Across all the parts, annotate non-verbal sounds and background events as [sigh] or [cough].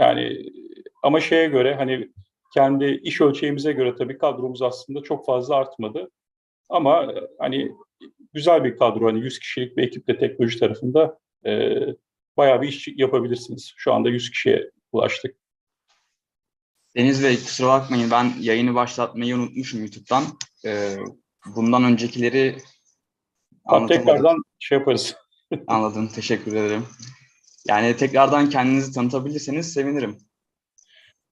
Yani ama şeye göre hani kendi iş ölçeğimize göre tabii kadromuz aslında çok fazla artmadı. Ama e, hani güzel bir kadro hani 100 kişilik bir ekiple teknoloji tarafında e, bayağı bir iş yapabilirsiniz. Şu anda 100 kişiye ulaştık. Deniz Bey kusura bakmayın ben yayını başlatmayı unutmuşum YouTube'dan. Ee, bundan öncekileri Tam tekrardan şey yaparız. [laughs] Anladım, teşekkür ederim. Yani tekrardan kendinizi tanıtabilirseniz sevinirim.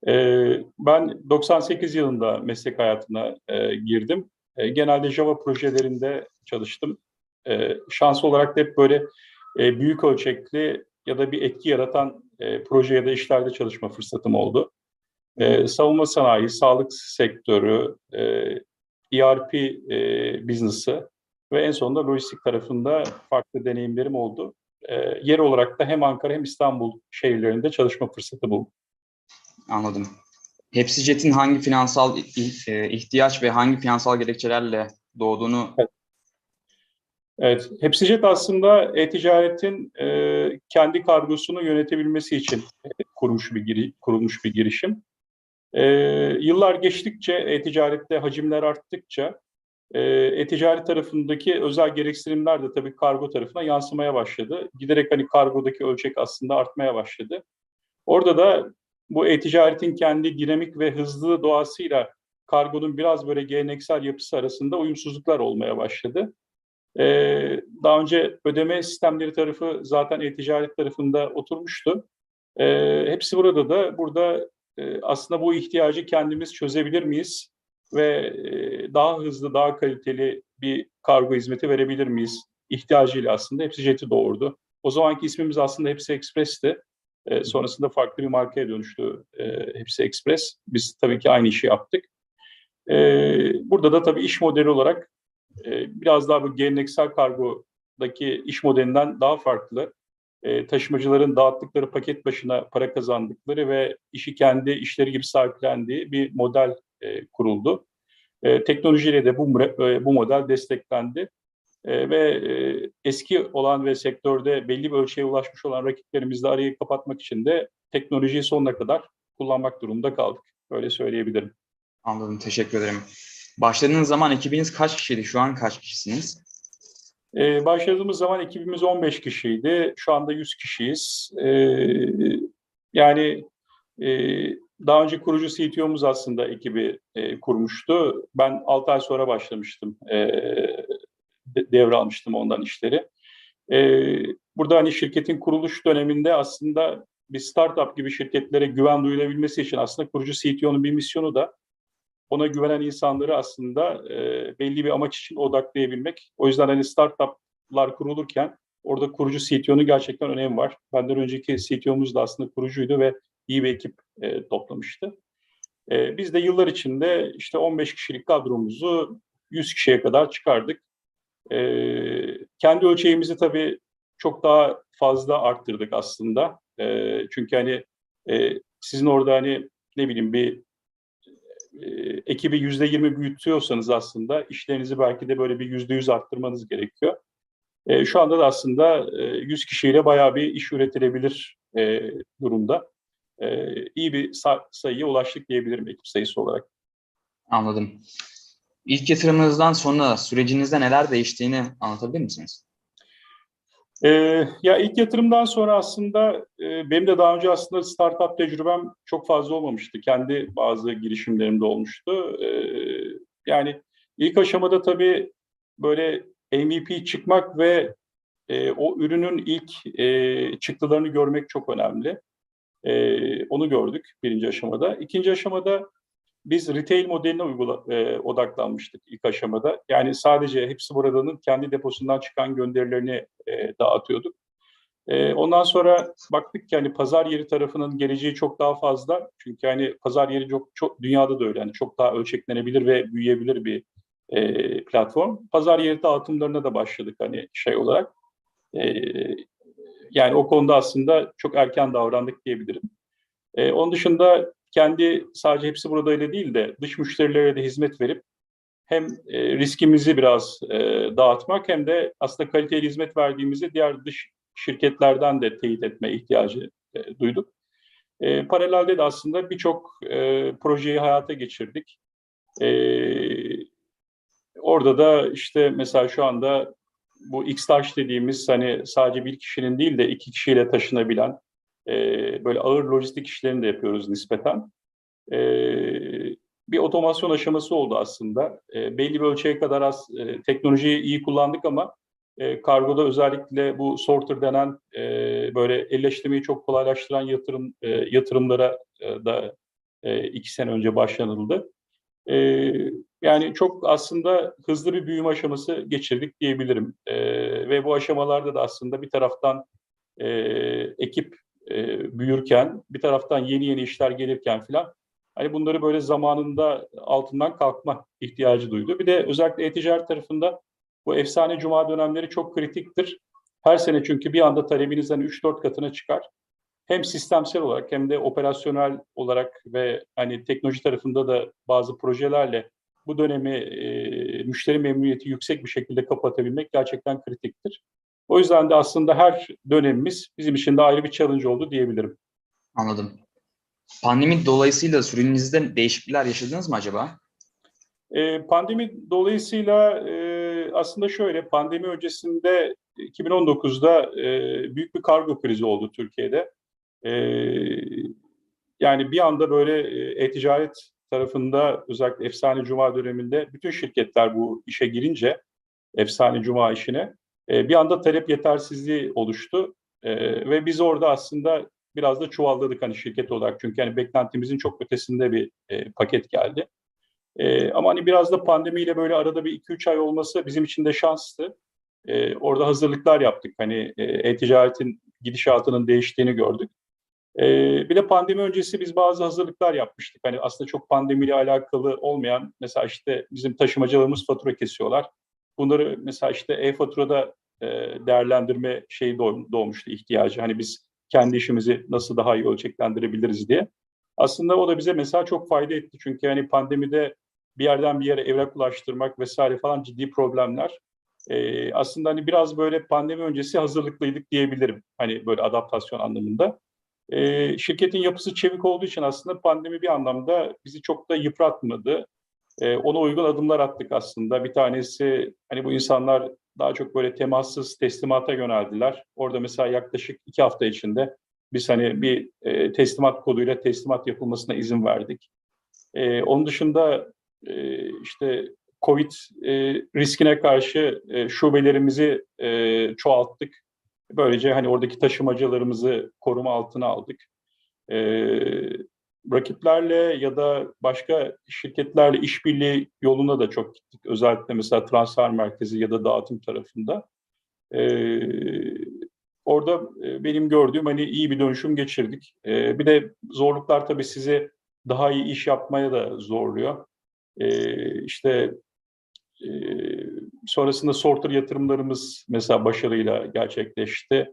Ee, ben 98 yılında meslek hayatına e, girdim. E, genelde Java projelerinde çalıştım. E, şans olarak da hep böyle büyük ölçekli ya da bir etki yaratan proje ya da işlerde çalışma fırsatım oldu. Savunma sanayi, sağlık sektörü, ERP business'ı ve en sonunda lojistik tarafında farklı deneyimlerim oldu. E, yer olarak da hem Ankara hem İstanbul şehirlerinde çalışma fırsatı buldum. Anladım. Hepsi Jet'in hangi finansal e, ihtiyaç ve hangi finansal gerekçelerle doğduğunu evet. Evet, Hepsijet aslında e-ticaretin e, kendi kargosunu yönetebilmesi için kurmuş bir giri, kurulmuş bir girişim. E, yıllar geçtikçe e-ticarette hacimler arttıkça e, e-ticaret tarafındaki özel gereksinimler de tabii kargo tarafına yansımaya başladı. Giderek hani kargodaki ölçek aslında artmaya başladı. Orada da bu e-ticaretin kendi dinamik ve hızlı doğasıyla kargonun biraz böyle geleneksel yapısı arasında uyumsuzluklar olmaya başladı. Ee, daha önce ödeme sistemleri tarafı zaten e-ticaret tarafında oturmuştu. Ee, hepsi burada da burada e, aslında bu ihtiyacı kendimiz çözebilir miyiz ve e, daha hızlı, daha kaliteli bir kargo hizmeti verebilir miyiz ihtiyacıyla aslında hepsi Jet'i doğurdu. O zamanki ismimiz aslında hepsi Express'ti. E, sonrasında farklı bir markaya dönüştü e, hepsi Express. Biz tabii ki aynı işi yaptık. E, burada da tabii iş modeli olarak e, biraz daha bu geleneksel kargodaki iş modelinden daha farklı. E, taşımacıların dağıttıkları paket başına para kazandıkları ve işi kendi işleri gibi sahiplendiği bir model e, kuruldu. E, teknolojiyle de bu, e, bu model desteklendi. E, ve e, eski olan ve sektörde belli bir ölçüye ulaşmış olan rakiplerimizle arayı kapatmak için de teknolojiyi sonuna kadar kullanmak durumunda kaldık. Öyle söyleyebilirim. Anladım, teşekkür ederim. Başladığınız zaman ekibiniz kaç kişiydi? Şu an kaç kişisiniz? Ee, başladığımız zaman ekibimiz 15 kişiydi. Şu anda 100 kişiyiz. Ee, yani e, daha önce kurucu CTO'muz aslında ekibi e, kurmuştu. Ben 6 ay sonra başlamıştım. E, devralmıştım ondan işleri. E, burada hani şirketin kuruluş döneminde aslında bir startup gibi şirketlere güven duyulabilmesi için aslında kurucu CTO'nun bir misyonu da ona güvenen insanları aslında e, belli bir amaç için odaklayabilmek. O yüzden hani startuplar kurulurken orada kurucu CTO'nun gerçekten önemi var. Benden önceki CTO'muz da aslında kurucuydu ve iyi bir ekip e, toplamıştı. E, biz de yıllar içinde işte 15 kişilik kadromuzu 100 kişiye kadar çıkardık. E, kendi ölçeğimizi tabii çok daha fazla arttırdık aslında. E, çünkü hani e, sizin orada hani ne bileyim bir e, ekibi yüzde yirmi büyütüyorsanız aslında işlerinizi belki de böyle bir yüzde yüz arttırmanız gerekiyor. E, şu anda da aslında e, 100 kişiyle bayağı bir iş üretilebilir e, durumda. E, iyi bir sayıya ulaştık diyebilirim ekip sayısı olarak. Anladım. İlk yatırımınızdan sonra sürecinizde neler değiştiğini anlatabilir misiniz? Ee, ya ilk yatırımdan sonra aslında e, benim de daha önce aslında startup tecrübem çok fazla olmamıştı. Kendi bazı girişimlerimde olmuştu. Ee, yani ilk aşamada tabii böyle MVP çıkmak ve e, o ürünün ilk e, çıktılarını görmek çok önemli. E, onu gördük birinci aşamada. İkinci aşamada biz retail modeline uygula, e, odaklanmıştık ilk aşamada. Yani sadece hepsi buradanın kendi deposundan çıkan gönderilerini e, dağıtıyorduk. E, ondan sonra baktık ki hani pazar yeri tarafının geleceği çok daha fazla. Çünkü hani pazar yeri çok, çok dünyada da öyle. Yani çok daha ölçeklenebilir ve büyüyebilir bir e, platform. Pazar yeri dağıtımlarına da başladık hani şey olarak. E, yani o konuda aslında çok erken davrandık diyebilirim. E, onun dışında kendi sadece hepsi burada öyle değil de dış müşterilere de hizmet verip hem e, riskimizi biraz e, dağıtmak hem de aslında kaliteli hizmet verdiğimizi diğer dış şirketlerden de teyit etme ihtiyacı e, duyduk. E, paralelde de aslında birçok e, projeyi hayata geçirdik. E, orada da işte mesela şu anda bu X-Taş dediğimiz hani sadece bir kişinin değil de iki kişiyle taşınabilen e, böyle ağır lojistik işlerini de yapıyoruz nispeten. E, bir otomasyon aşaması oldu aslında. E, belli bir ölçüye kadar az e, teknolojiyi iyi kullandık ama e, kargoda özellikle bu sorter denen e, böyle elleştirmeyi çok kolaylaştıran yatırım e, yatırımlara e, da e, iki sene önce başlanıldı. E, yani çok aslında hızlı bir büyüme aşaması geçirdik diyebilirim. E, ve bu aşamalarda da aslında bir taraftan e, ekip e, büyürken, bir taraftan yeni yeni işler gelirken filan hani bunları böyle zamanında altından kalkma ihtiyacı duydu. Bir de özellikle e-ticaret tarafında bu efsane cuma dönemleri çok kritiktir. Her sene çünkü bir anda talebinizden 3-4 katına çıkar. Hem sistemsel olarak hem de operasyonel olarak ve hani teknoloji tarafında da bazı projelerle bu dönemi e, müşteri memnuniyeti yüksek bir şekilde kapatabilmek gerçekten kritiktir. O yüzden de aslında her dönemimiz bizim için de ayrı bir challenge oldu diyebilirim. Anladım. Pandemi dolayısıyla sürecinizde değişiklikler yaşadınız mı acaba? E, pandemi dolayısıyla e, aslında şöyle, pandemi öncesinde 2019'da e, büyük bir kargo krizi oldu Türkiye'de. E, yani bir anda böyle e, e-ticaret tarafında özellikle Efsane Cuma döneminde bütün şirketler bu işe girince Efsane Cuma işine e, bir anda talep yetersizliği oluştu. E, ve biz orada aslında biraz da çuvalladık hani şirket olarak. Çünkü hani beklentimizin çok ötesinde bir e, paket geldi. Ama hani biraz da pandemiyle böyle arada bir 2-3 ay olması bizim için de şanstı. Orada hazırlıklar yaptık. Hani e-ticaretin gidişatının değiştiğini gördük. E, bir de pandemi öncesi biz bazı hazırlıklar yapmıştık. Hani aslında çok pandemiyle alakalı olmayan mesela işte bizim taşımacılarımız fatura kesiyorlar. Bunları mesela işte e-faturada e, değerlendirme şeyi doğmuştu ihtiyacı. Hani biz kendi işimizi nasıl daha iyi ölçeklendirebiliriz diye. Aslında o da bize mesela çok fayda etti. Çünkü hani pandemide bir yerden bir yere evrak ulaştırmak vesaire falan ciddi problemler. Ee, aslında hani biraz böyle pandemi öncesi hazırlıklıydık diyebilirim. Hani böyle adaptasyon anlamında. Ee, şirketin yapısı çevik olduğu için aslında pandemi bir anlamda bizi çok da yıpratmadı. Ee, ona uygun adımlar attık aslında. Bir tanesi hani bu insanlar daha çok böyle temassız teslimata yöneldiler. Orada mesela yaklaşık iki hafta içinde biz hani bir e, teslimat koduyla teslimat yapılmasına izin verdik. E, onun dışında e, işte COVID e, riskine karşı e, şubelerimizi e, çoğalttık. Böylece hani oradaki taşımacılarımızı koruma altına aldık. E, rakiplerle ya da başka şirketlerle işbirliği yoluna da çok gittik. Özellikle mesela transfer merkezi ya da dağıtım tarafında. Ee, orada e, benim gördüğüm hani iyi bir dönüşüm geçirdik. Ee, bir de zorluklar tabii sizi daha iyi iş yapmaya da zorluyor. Ee, işte e, sonrasında sorter yatırımlarımız mesela başarıyla gerçekleşti.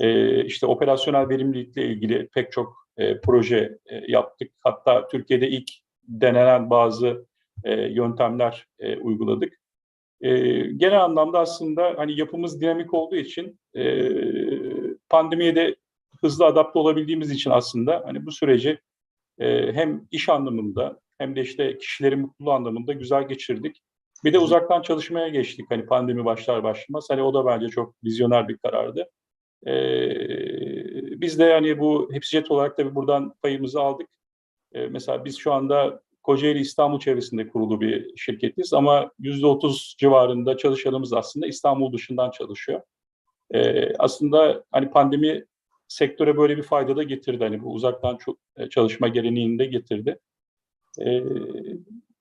Ee, işte operasyonel verimlilikle ilgili pek çok e, proje e, yaptık. Hatta Türkiye'de ilk denenen bazı e, yöntemler e, uyguladık. E, genel anlamda aslında hani yapımız dinamik olduğu için e, pandemiye de hızlı adapte olabildiğimiz için aslında hani bu süreci e, hem iş anlamında hem de işte kişilerin mutluluğu anlamında güzel geçirdik. Bir de uzaktan çalışmaya geçtik hani pandemi başlar başlamaz. Hani o da bence çok vizyoner bir karardı. Ee, biz de yani bu Hepsijet olarak tabii buradan payımızı aldık. Ee, mesela biz şu anda Kocaeli İstanbul çevresinde kurulu bir şirketiz ama %30 civarında çalışanımız aslında İstanbul dışından çalışıyor. Ee, aslında hani pandemi sektöre böyle bir fayda da getirdi. Hani bu uzaktan çok çalışma geleneğini de getirdi. Ee,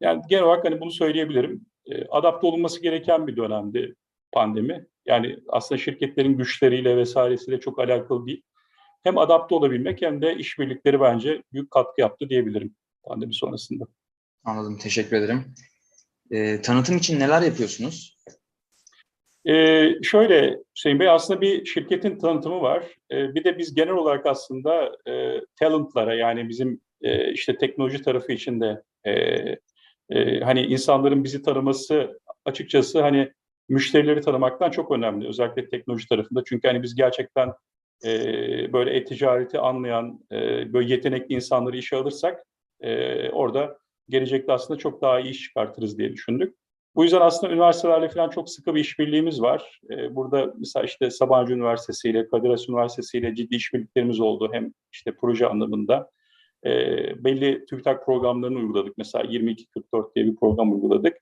yani genel olarak hani bunu söyleyebilirim. Ee, adapte olunması gereken bir dönemdi pandemi. Yani aslında şirketlerin güçleriyle vesairesiyle çok alakalı değil. Hem adapte olabilmek hem de işbirlikleri bence büyük katkı yaptı diyebilirim pandemi sonrasında. Anladım, teşekkür ederim. E, tanıtım için neler yapıyorsunuz? Ee, şöyle Hüseyin Bey aslında bir şirketin tanıtımı var. Ee, bir de biz genel olarak aslında e, talentlara yani bizim e, işte teknoloji tarafı için de e, e, hani insanların bizi tanıması açıkçası hani müşterileri tanımaktan çok önemli. Özellikle teknoloji tarafında. Çünkü hani biz gerçekten e, böyle e-ticareti anlayan, e, böyle yetenekli insanları işe alırsak e, orada gelecekte aslında çok daha iyi iş çıkartırız diye düşündük. Bu yüzden aslında üniversitelerle falan çok sıkı bir işbirliğimiz var. E, burada mesela işte Sabancı Üniversitesi ile, Kadir Has Üniversitesi ile ciddi işbirliklerimiz oldu. Hem işte proje anlamında e, belli TÜBİTAK programlarını uyguladık. Mesela 2244 diye bir program uyguladık.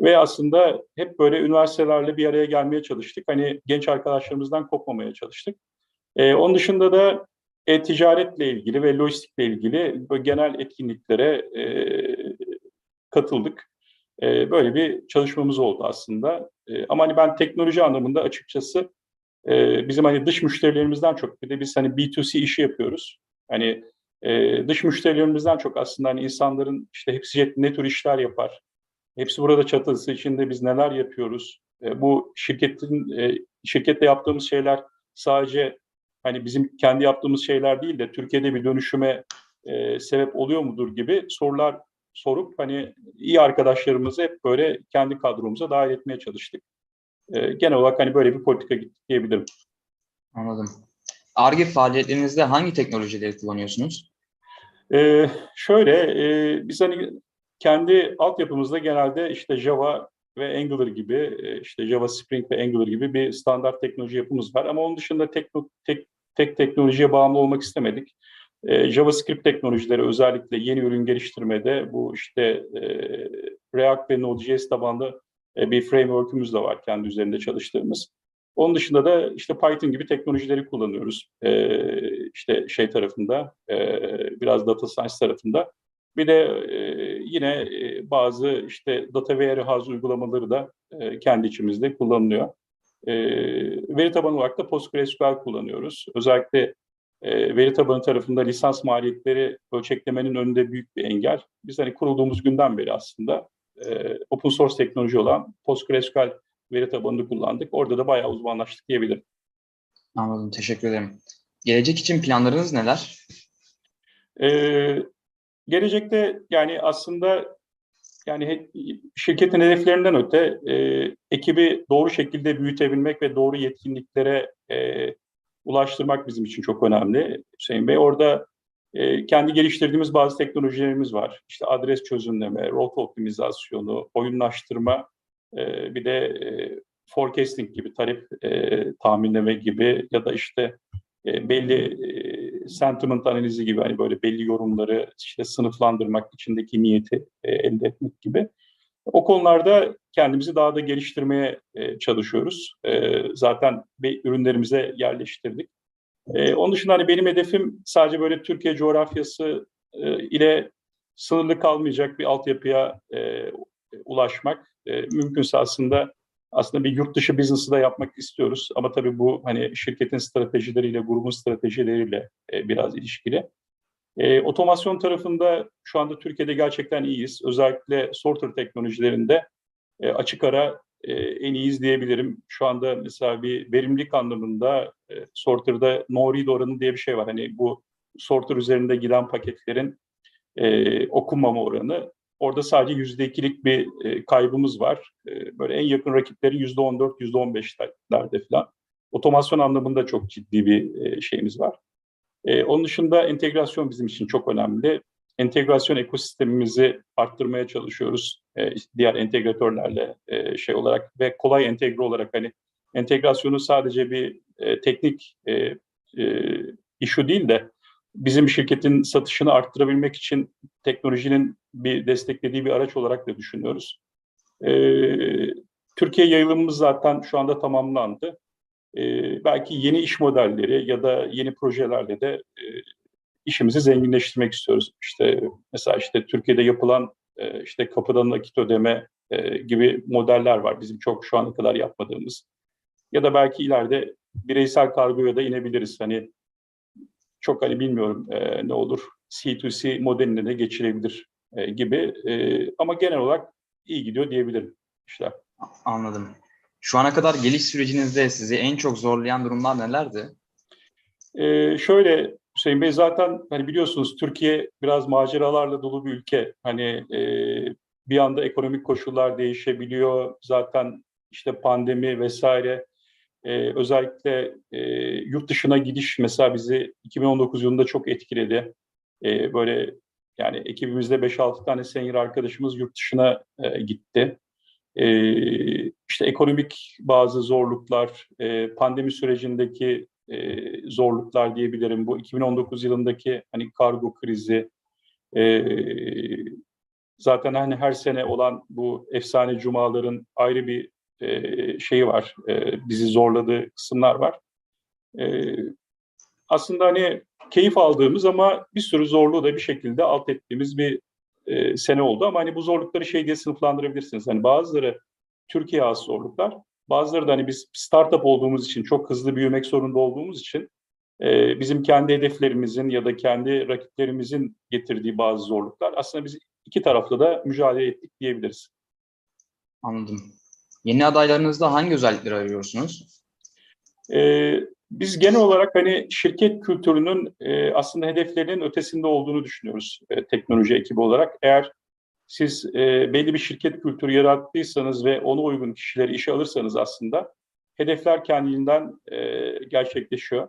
Ve aslında hep böyle üniversitelerle bir araya gelmeye çalıştık. Hani genç arkadaşlarımızdan kopmamaya çalıştık. E, onun dışında da e-ticaretle ilgili ve lojistikle ilgili genel etkinliklere e, katıldık. E, böyle bir çalışmamız oldu aslında. E, ama hani ben teknoloji anlamında açıkçası e, bizim hani dış müşterilerimizden çok bir de biz hani B2C işi yapıyoruz. Hani e, dış müşterilerimizden çok aslında hani insanların işte hepsi ne tür işler yapar, hepsi burada çatısı içinde biz neler yapıyoruz. E, bu şirketin e, şirkette yaptığımız şeyler sadece hani bizim kendi yaptığımız şeyler değil de Türkiye'de bir dönüşüme e, sebep oluyor mudur gibi sorular sorup hani iyi arkadaşlarımızı hep böyle kendi kadromuza dahil etmeye çalıştık. E, genel olarak hani böyle bir politika gittik diyebilirim. Anladım. ARGE faaliyetlerinizde hangi teknolojileri kullanıyorsunuz? E, şöyle, e, biz hani kendi altyapımızda genelde işte Java ve Angular gibi, e, işte Java Spring ve Angular gibi bir standart teknoloji yapımız var. Ama onun dışında tek, tek, tek teknolojiye bağımlı olmak istemedik. E, JavaScript teknolojileri özellikle yeni ürün geliştirmede bu işte e, React ve Node.js tabanlı e, bir framework'ümüz de var kendi üzerinde çalıştığımız. Onun dışında da işte Python gibi teknolojileri kullanıyoruz. E, işte şey tarafında, e, biraz data science tarafında. Bir de e, yine e, bazı işte data warehouse uygulamaları da e, kendi içimizde kullanılıyor. E, veri tabanı olarak da PostgreSQL kullanıyoruz. Özellikle e, veri tabanı tarafında lisans maliyetleri ölçeklemenin önünde büyük bir engel. Biz hani kurulduğumuz günden beri aslında e, open source teknoloji olan PostgreSQL veri tabanını kullandık. Orada da bayağı uzmanlaştık diyebilirim. Anladım, teşekkür ederim. Gelecek için planlarınız neler? Ee, gelecekte yani aslında yani şirketin hedeflerinden öte e, ekibi doğru şekilde büyütebilmek ve doğru yetkinliklere e, ulaştırmak bizim için çok önemli Hüseyin Bey. Orada e, kendi geliştirdiğimiz bazı teknolojilerimiz var. İşte adres çözümleme, rota optimizasyonu, oyunlaştırma, e, bir de e, forecasting gibi, talep e, tahminleme gibi ya da işte e, belli e, sentiment analizi gibi hani böyle belli yorumları işte sınıflandırmak, içindeki niyeti e, elde etmek gibi. O konularda kendimizi daha da geliştirmeye e, çalışıyoruz. E, zaten ürünlerimize yerleştirdik. E, onun dışında hani benim hedefim sadece böyle Türkiye coğrafyası e, ile sınırlı kalmayacak bir altyapıya e, ulaşmak. E, mümkünse aslında aslında bir yurt dışı business'ı da yapmak istiyoruz. Ama tabii bu hani şirketin stratejileriyle, grubun stratejileriyle e, biraz ilişkili. E, otomasyon tarafında şu anda Türkiye'de gerçekten iyiyiz. Özellikle sorter teknolojilerinde e, açık ara e, en iyiyiz diyebilirim. Şu anda mesela bir verimlilik anlamında e, sorter'da no read oranı diye bir şey var. Hani bu sorter üzerinde giden paketlerin e, okunmama oranı. Orada sadece yüzde ikilik bir e, kaybımız var. E, böyle en yakın rakipleri yüzde on dört, yüzde on beşlerde falan. Otomasyon anlamında çok ciddi bir e, şeyimiz var. Onun dışında entegrasyon bizim için çok önemli. Entegrasyon ekosistemimizi arttırmaya çalışıyoruz diğer entegratörlerle şey olarak ve kolay entegre olarak hani entegrasyonu sadece bir teknik issue değil de bizim şirketin satışını arttırabilmek için teknolojinin bir desteklediği bir araç olarak da düşünüyoruz. Ee, Türkiye yayılımımız zaten şu anda tamamlandı. Ee, belki yeni iş modelleri ya da yeni projelerle de e, işimizi zenginleştirmek istiyoruz. İşte mesela işte Türkiye'de yapılan e, işte kapıdan nakit ödeme e, gibi modeller var bizim çok şu ana kadar yapmadığımız. Ya da belki ileride bireysel kargoya da inebiliriz. Hani çok hani bilmiyorum e, ne olur C2C modeline de geçilebilir e, gibi e, ama genel olarak iyi gidiyor diyebilirim işler. Anladım. Şu ana kadar geliş sürecinizde sizi en çok zorlayan durumlar nelerdi? E, şöyle Hüseyin Bey zaten hani biliyorsunuz Türkiye biraz maceralarla dolu bir ülke. Hani e, bir anda ekonomik koşullar değişebiliyor. Zaten işte pandemi vesaire Ee, özellikle e, yurt dışına gidiş mesela bizi 2019 yılında çok etkiledi. Ee, böyle yani ekibimizde 5-6 tane senior arkadaşımız yurt dışına e, gitti. Ee, işte ekonomik bazı zorluklar, e, pandemi sürecindeki e, zorluklar diyebilirim. Bu 2019 yılındaki hani kargo krizi, e, zaten hani her sene olan bu efsane cumaların ayrı bir e, şeyi var, e, bizi zorladığı kısımlar var. E, aslında hani keyif aldığımız ama bir sürü zorluğu da bir şekilde alt ettiğimiz bir sene oldu. Ama hani bu zorlukları şey diye sınıflandırabilirsiniz. Hani bazıları Türkiye has zorluklar, bazıları da hani biz startup olduğumuz için, çok hızlı büyümek zorunda olduğumuz için bizim kendi hedeflerimizin ya da kendi rakiplerimizin getirdiği bazı zorluklar. Aslında biz iki tarafta da mücadele ettik diyebiliriz. Anladım. Yeni adaylarınızda hangi özellikleri arıyorsunuz? Ee, biz genel olarak hani şirket kültürünün e, aslında hedeflerinin ötesinde olduğunu düşünüyoruz e, teknoloji ekibi olarak. Eğer siz e, belli bir şirket kültürü yarattıysanız ve ona uygun kişileri işe alırsanız aslında hedefler kendiliğinden e, gerçekleşiyor.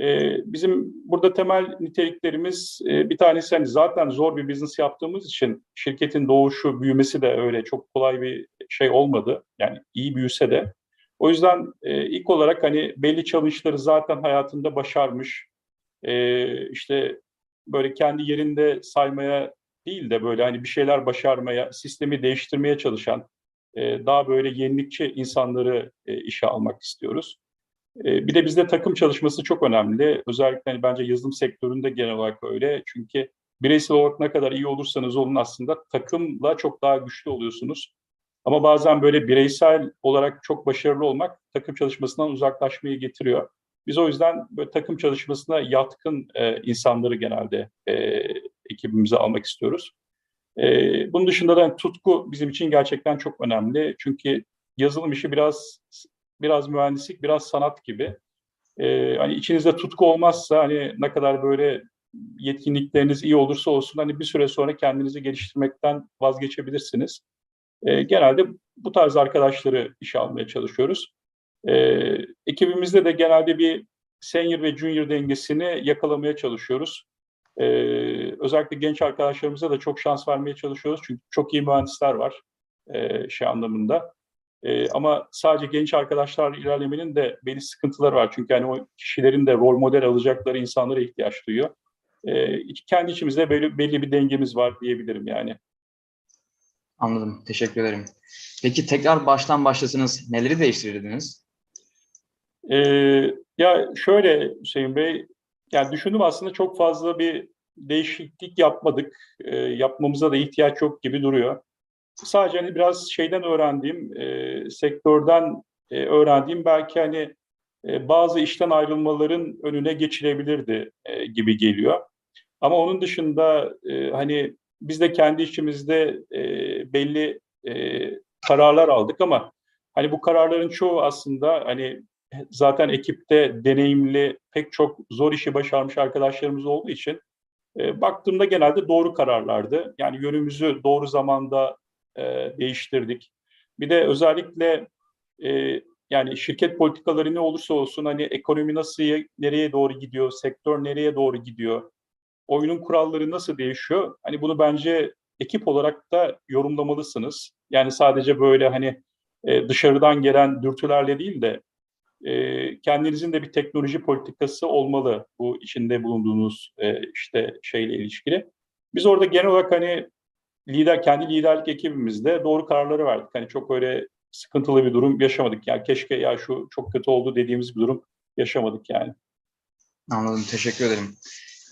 E, bizim burada temel niteliklerimiz e, bir tanesi hani zaten zor bir business yaptığımız için şirketin doğuşu, büyümesi de öyle çok kolay bir şey olmadı. Yani iyi büyüse de. O yüzden e, ilk olarak hani belli challenge'ları zaten hayatında başarmış, e, işte böyle kendi yerinde saymaya değil de böyle hani bir şeyler başarmaya, sistemi değiştirmeye çalışan e, daha böyle yenilikçi insanları e, işe almak istiyoruz. E, bir de bizde takım çalışması çok önemli. Özellikle hani bence yazılım sektöründe genel olarak öyle. Çünkü bireysel olarak ne kadar iyi olursanız olun aslında takımla çok daha güçlü oluyorsunuz. Ama bazen böyle bireysel olarak çok başarılı olmak takım çalışmasından uzaklaşmayı getiriyor. Biz o yüzden böyle takım çalışmasına yatkın e, insanları genelde e, ekibimize almak istiyoruz. E, bunun dışında da tutku bizim için gerçekten çok önemli. Çünkü yazılım işi biraz biraz mühendislik, biraz sanat gibi. E, hani içinizde tutku olmazsa hani ne kadar böyle yetkinlikleriniz iyi olursa olsun hani bir süre sonra kendinizi geliştirmekten vazgeçebilirsiniz. E, genelde bu tarz arkadaşları işe almaya çalışıyoruz. E, ekibimizde de genelde bir senior ve junior dengesini yakalamaya çalışıyoruz. E, özellikle genç arkadaşlarımıza da çok şans vermeye çalışıyoruz. Çünkü çok iyi mühendisler var e, şey anlamında. E, ama sadece genç arkadaşlar ilerlemenin de belli sıkıntıları var. Çünkü yani o kişilerin de rol model alacakları insanlara ihtiyaç duyuyor. E, kendi içimizde belli, belli bir dengemiz var diyebilirim yani. Anladım. Teşekkür ederim. Peki tekrar baştan başlasınız. Neleri değiştirirdiniz? Ee, ya şöyle Hüseyin Bey, yani düşündüm aslında çok fazla bir değişiklik yapmadık. E, yapmamıza da ihtiyaç yok gibi duruyor. Sadece hani biraz şeyden öğrendiğim, e, sektörden e, öğrendiğim belki hani e, bazı işten ayrılmaların önüne geçilebilirdi e, gibi geliyor. Ama onun dışında e, hani biz de kendi içimizde e, belli e, kararlar aldık ama hani bu kararların çoğu aslında hani zaten ekipte deneyimli pek çok zor işi başarmış arkadaşlarımız olduğu için e, baktığımda genelde doğru kararlardı. Yani yönümüzü doğru zamanda e, değiştirdik. Bir de özellikle e, yani şirket politikaları ne olursa olsun hani ekonomi nasıl nereye doğru gidiyor, sektör nereye doğru gidiyor, oyunun kuralları nasıl değişiyor? Hani bunu bence ekip olarak da yorumlamalısınız. Yani sadece böyle hani e, dışarıdan gelen dürtülerle değil de e, kendinizin de bir teknoloji politikası olmalı bu içinde bulunduğunuz e, işte şeyle ilişkili. Biz orada genel olarak hani lider kendi liderlik ekibimizde doğru kararları verdik. Hani çok öyle sıkıntılı bir durum yaşamadık. Yani keşke ya şu çok kötü oldu dediğimiz bir durum yaşamadık yani. Anladım. Teşekkür ederim.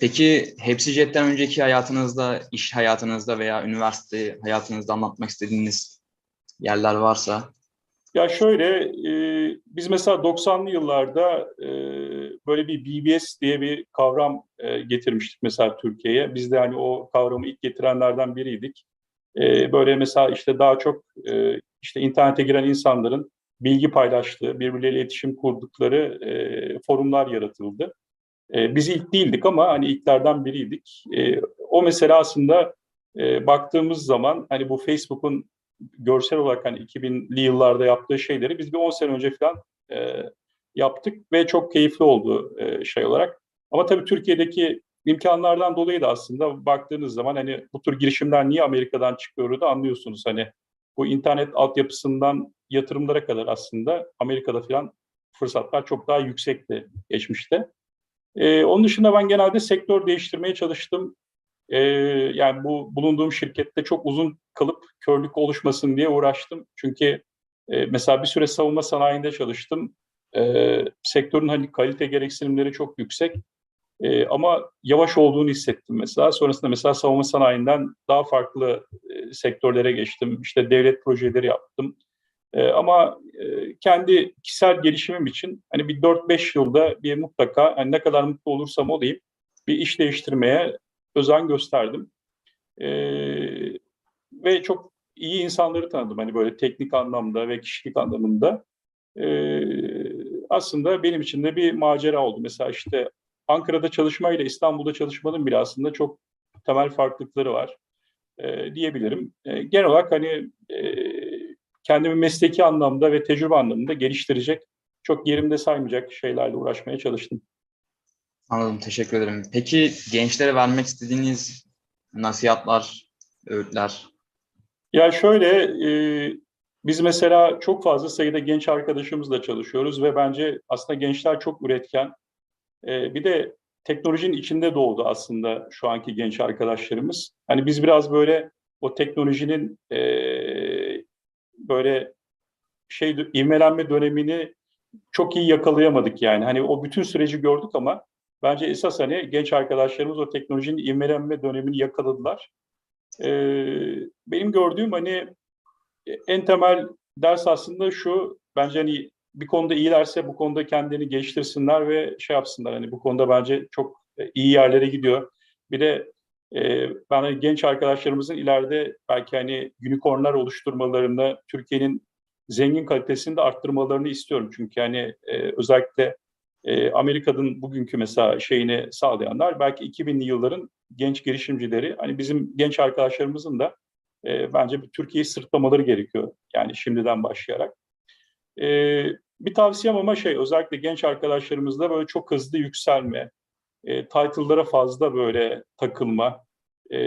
Peki hepsi jetten önceki hayatınızda, iş hayatınızda veya üniversite hayatınızda anlatmak istediğiniz yerler varsa? Ya şöyle, e, biz mesela 90'lı yıllarda e, böyle bir BBS diye bir kavram e, getirmiştik mesela Türkiye'ye. Biz de hani o kavramı ilk getirenlerden biriydik. E, böyle mesela işte daha çok e, işte internete giren insanların bilgi paylaştığı, birbirleriyle iletişim kurdukları e, forumlar yaratıldı. E, biz ilk değildik ama hani ilklerden biriydik. E, o mesela aslında e, baktığımız zaman hani bu Facebook'un görsel olarak hani 2000'li yıllarda yaptığı şeyleri biz bir 10 sene önce falan e, yaptık ve çok keyifli oldu e, şey olarak. Ama tabii Türkiye'deki imkanlardan dolayı da aslında baktığınız zaman hani bu tür girişimler niye Amerika'dan çıkıyor da anlıyorsunuz. Hani bu internet altyapısından yatırımlara kadar aslında Amerika'da falan fırsatlar çok daha yüksekti geçmişte. Ee, onun dışında ben genelde sektör değiştirmeye çalıştım. Ee, yani bu bulunduğum şirkette çok uzun kalıp körlük oluşmasın diye uğraştım. Çünkü e, mesela bir süre savunma sanayinde çalıştım. Ee, sektörün hani kalite gereksinimleri çok yüksek. Ee, ama yavaş olduğunu hissettim mesela. Sonrasında mesela savunma sanayinden daha farklı e, sektörlere geçtim. İşte devlet projeleri yaptım. E, ama e, kendi kişisel gelişimim için hani bir 4-5 yılda bir mutlaka hani ne kadar mutlu olursam olayım bir iş değiştirmeye özen gösterdim. E, ve çok iyi insanları tanıdım hani böyle teknik anlamda ve kişilik anlamında. E, aslında benim için de bir macera oldu. Mesela işte Ankara'da çalışmayla İstanbul'da çalışmanın bile aslında çok temel farklılıkları var e, diyebilirim. E, genel olarak hani e, kendimi mesleki anlamda ve tecrübe anlamında geliştirecek, çok yerimde saymayacak şeylerle uğraşmaya çalıştım. Anladım, teşekkür ederim. Peki gençlere vermek istediğiniz nasihatler, öğütler? Ya şöyle, e, biz mesela çok fazla sayıda genç arkadaşımızla çalışıyoruz ve bence aslında gençler çok üretken. E, bir de teknolojinin içinde doğdu aslında şu anki genç arkadaşlarımız. Hani biz biraz böyle o teknolojinin e, böyle şey ivmelenme dönemini çok iyi yakalayamadık yani. Hani o bütün süreci gördük ama bence esas hani genç arkadaşlarımız o teknolojinin ivmelenme dönemini yakaladılar. Ee, benim gördüğüm hani en temel ders aslında şu. Bence hani bir konuda iyilerse bu konuda kendini geliştirsinler ve şey yapsınlar. Hani bu konuda bence çok iyi yerlere gidiyor. Bir de e, ben hani genç arkadaşlarımızın ileride belki hani unicornlar oluşturmalarını, Türkiye'nin zengin kalitesini de arttırmalarını istiyorum. Çünkü hani e, özellikle e, Amerika'nın bugünkü mesela şeyini sağlayanlar belki 2000'li yılların genç girişimcileri. Hani bizim genç arkadaşlarımızın da e, bence Türkiye'yi sırtlamaları gerekiyor. Yani şimdiden başlayarak. E, bir tavsiyem ama şey özellikle genç arkadaşlarımızda böyle çok hızlı yükselme, e, title'lara fazla böyle takılma, e,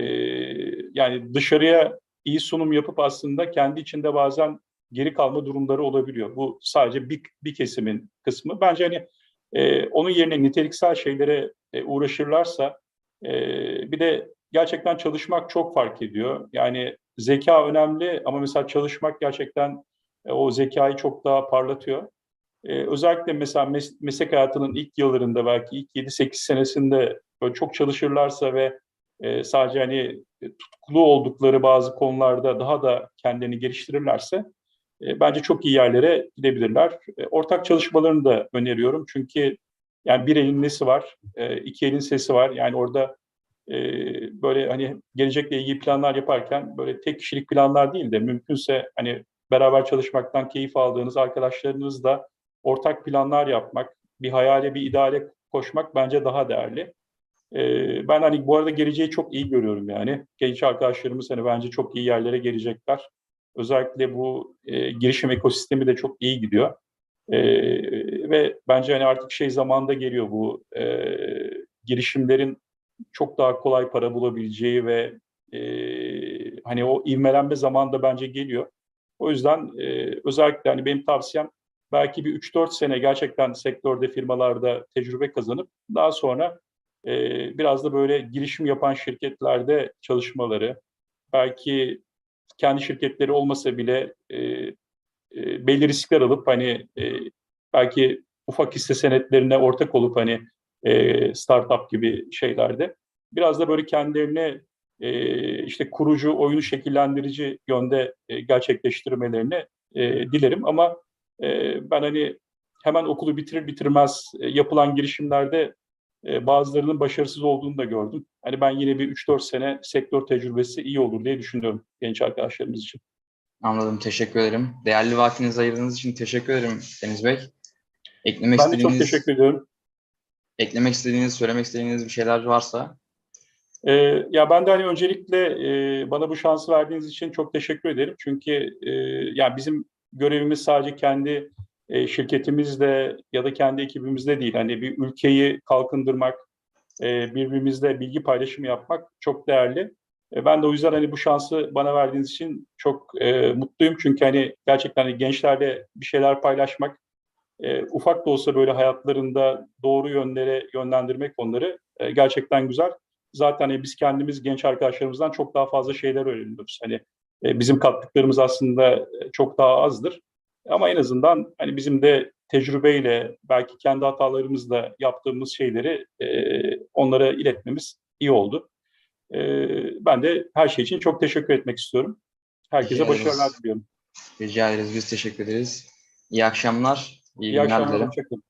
yani dışarıya iyi sunum yapıp aslında kendi içinde bazen geri kalma durumları olabiliyor. Bu sadece bir, bir kesimin kısmı. Bence hani e, onun yerine niteliksel şeylere e, uğraşırlarsa e, bir de gerçekten çalışmak çok fark ediyor. Yani zeka önemli ama mesela çalışmak gerçekten e, o zekayı çok daha parlatıyor. Ee, özellikle mesela mes- meslek hayatının ilk yıllarında belki ilk 7-8 senesinde böyle çok çalışırlarsa ve e, sadece hani tutkulu oldukları bazı konularda daha da kendini geliştirirlerse e, bence çok iyi yerlere gidebilirler. E, ortak çalışmalarını da öneriyorum çünkü yani bir elin nesi var, e, iki elin sesi var. Yani orada e, böyle hani gelecekle ilgili planlar yaparken böyle tek kişilik planlar değil de mümkünse hani beraber çalışmaktan keyif aldığınız arkadaşlarınızla ortak planlar yapmak, bir hayale, bir ideale koşmak bence daha değerli. Ee, ben hani bu arada geleceği çok iyi görüyorum yani. Genç arkadaşlarımız hani bence çok iyi yerlere gelecekler. Özellikle bu e, girişim ekosistemi de çok iyi gidiyor. E, ve bence hani artık şey zamanda geliyor bu e, girişimlerin çok daha kolay para bulabileceği ve e, hani o ivmelenme zamanında bence geliyor. O yüzden e, özellikle hani benim tavsiyem belki bir 3-4 sene gerçekten sektörde firmalarda tecrübe kazanıp daha sonra e, biraz da böyle girişim yapan şirketlerde çalışmaları, belki kendi şirketleri olmasa bile e, e, belli riskler alıp hani e, belki ufak hisse senetlerine ortak olup hani e, startup gibi şeylerde biraz da böyle kendilerine e, işte kurucu, oyunu şekillendirici yönde e, gerçekleştirmelerini e, dilerim ama e, ben hani hemen okulu bitirir bitirmez e, yapılan girişimlerde e, bazılarının başarısız olduğunu da gördüm. Hani ben yine bir 3-4 sene sektör tecrübesi iyi olur diye düşünüyorum genç arkadaşlarımız için. Anladım, teşekkür ederim. Değerli vaktinizi ayırdığınız için teşekkür ederim Deniz Bey. Eklemek ben istediğiniz, çok teşekkür ediyorum. Eklemek istediğiniz, söylemek istediğiniz bir şeyler varsa. Ee, ya ben de hani öncelikle e, bana bu şansı verdiğiniz için çok teşekkür ederim. Çünkü e, yani bizim görevimiz sadece kendi e, şirketimizde ya da kendi ekibimizde değil. Hani bir ülkeyi kalkındırmak, e, birbirimizle bilgi paylaşımı yapmak çok değerli. E, ben de o yüzden hani bu şansı bana verdiğiniz için çok e, mutluyum. Çünkü hani gerçekten hani gençlerle bir şeyler paylaşmak, e, ufak da olsa böyle hayatlarında doğru yönlere yönlendirmek onları e, gerçekten güzel. Zaten hani biz kendimiz genç arkadaşlarımızdan çok daha fazla şeyler öğreniyoruz. Hani e, bizim kattıklarımız aslında e, çok daha azdır. Ama en azından hani bizim de tecrübeyle belki kendi hatalarımızla yaptığımız şeyleri e, onlara iletmemiz iyi oldu. E, ben de her şey için çok teşekkür etmek istiyorum. Herkese Rica başarılar diliyorum. Rica ederiz. Biz teşekkür ederiz. İyi akşamlar. İyi, İyi akşamlar. Hoşçakalın.